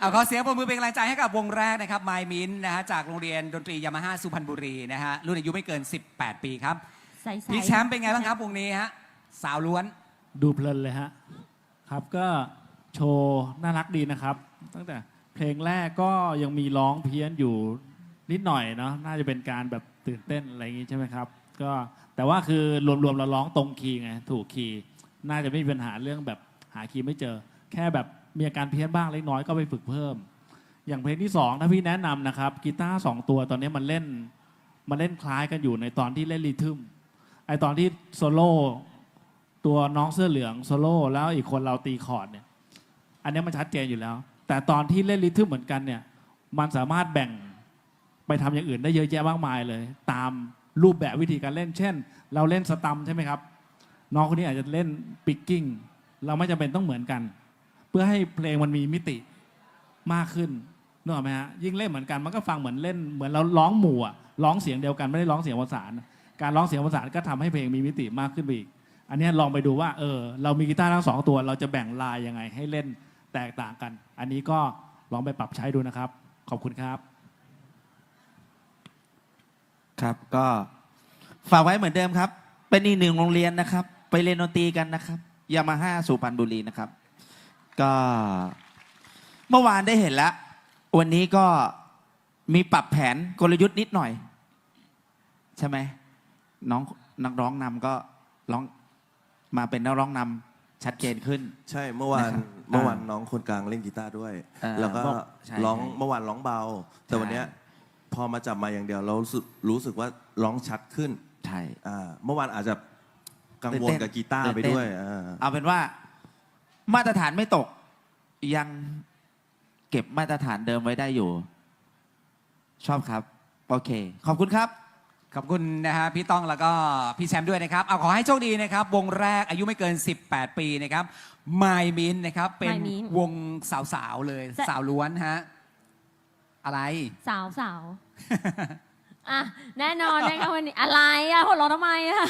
เอาขอเสียงปรบมือเป็นกำลังใจให้กับวงแรกนะครับไมมินนะฮะจากโรงเรียนดนตรียามาฮ่าสุพรรณบุรีนะฮะรุ่นอายุไม่เกิน 18 ปีครับใส่ๆพี่แชมป์เป็นไงบ้างครับวงนี้ฮะสาวล้วนดูเพลินเลยฮะครับก็โชว์น่ารักดีนะครับ ตั้งแต่เพลงแรกก็ยังมีร้องเพี้ยนอยู่นิดหน่อยเนาะน่าจะเป็นการแบบตื่นเต้นอะไรอย่างงี้ใช่ไหมครับ ก็แต่ว่าคือรวมๆเราร้องตรงคีย์ไงถูกคีย์น่าจะไม่มีปัญหาเรื่องแบบหาคีย์ไม่เจอ แค่แบบมีอาการเพี้ยนบ้างเล็กน้อยก็ไปฝึกเพิ่ม อย่างเพลงที่สองถ้าพี่แนะนำนะครับกีตาร์สองตัวตอนนี้มันเล่นมันเล่นคล้ายกันอยู่ในตอนที่เล่นรีทึมไอตอนที่โซโล่ตัวน้องเสื้อเหลืองโซโล่แล้วอีกคนเราตีคอร์ดเนี่ย อันนี้มันชัดเจนอยู่แล้ว แต่ตอนที่เล่นริทึมเหมือนกันเนี่ย มันสามารถแบ่งไปทำอย่างอื่นได้เยอะแยะมากมายเลย ตามรูปแบบวิธีการเล่น เช่น เราเล่นสตัมใช่ไหมครับ น้องคนนี้อาจจะเล่นปิกกิ้งเราไม่จำเป็นต้องเหมือนกัน เพื่อให้เพลงมันมีมิติมากขึ้นนึกออกไหมฮะยิ่งเล่นเหมือนกันมันก็ฟังเหมือนเล่นเหมือนเราร้องหมู่อะร้องเสียงเดียวกันไม่ได้ร้องเสียงประสานการร้องเสียงประสานก็ทำให้เพลงมีมิติมากขึ้นไปอีก อันนี้ลองไปดูว่าเออเรามีกีตาร์ทั้งสองตัว เราจะแบ่งลายยังไงให้เล่นแตกต่างกัน อันนี้ก็ลองไปปรับใช้ดูนะครับ ขอบคุณครับ ครับก็ฝากไว้เหมือนเดิมครับ เป็นอีกหนึ่งโรงเรียนนะครับ ไปเรียนดนตรีกันนะครับยามาฮ่าสุพรรณบุรีนะครับ ก็เมื่อวานได้เห็นแล้ว วันนี้ก็มีปรับแผนกลยุทธ์นิดหน่อย ใช่ไหมน้องนักร้องนำก็ร้องมาเป็นนักร้องนำชัดเจนขึ้น ใช่เมื่อวานนะครับเมื่อวานอ่าน้องคนกลางเล่นกีตาร์ด้วยอ่าแล้วก็ใช่ร้องใช่เมื่อวานร้องเบา แต่วันเนี้ยใช่พอมาจับมาอย่างเดียวเรารู้สึกรู้สึกว่าร้องชัดขึ้นใช่ อ่าเมื่อวานอาจจะกังวลตื่นเต้นกับกีตาร์ตื่นไปเต้นด้วยอ่า เอาเป็นว่า มาตรฐานไม่ตก ยังเก็บมาตรฐานเดิมไว้ได้อยู่ ชอบครับ โอเค ขอบคุณครับ ขอบคุณนะฮะพี่ต้องแล้วก็พี่แชมป์ด้วยนะครับเอาขอให้โชคดีนะครับ วงแรกอายุไม่เกิน 18 ปีนะครับไมมินนะครับ เป็น My Min วงสาวๆเลยใช่สาวล้วนฮะอะไร สาวสาวอะแน่นอนนะคะวันนี้อะไรอะหัวเราะทำไมอะ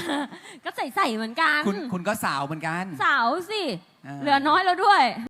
ก็ใส่ใส่ๆเหมือนกัน คุณคุณก็สาวเหมือนกัน สาวสิอ่า เหลือน้อยแล้วด้วย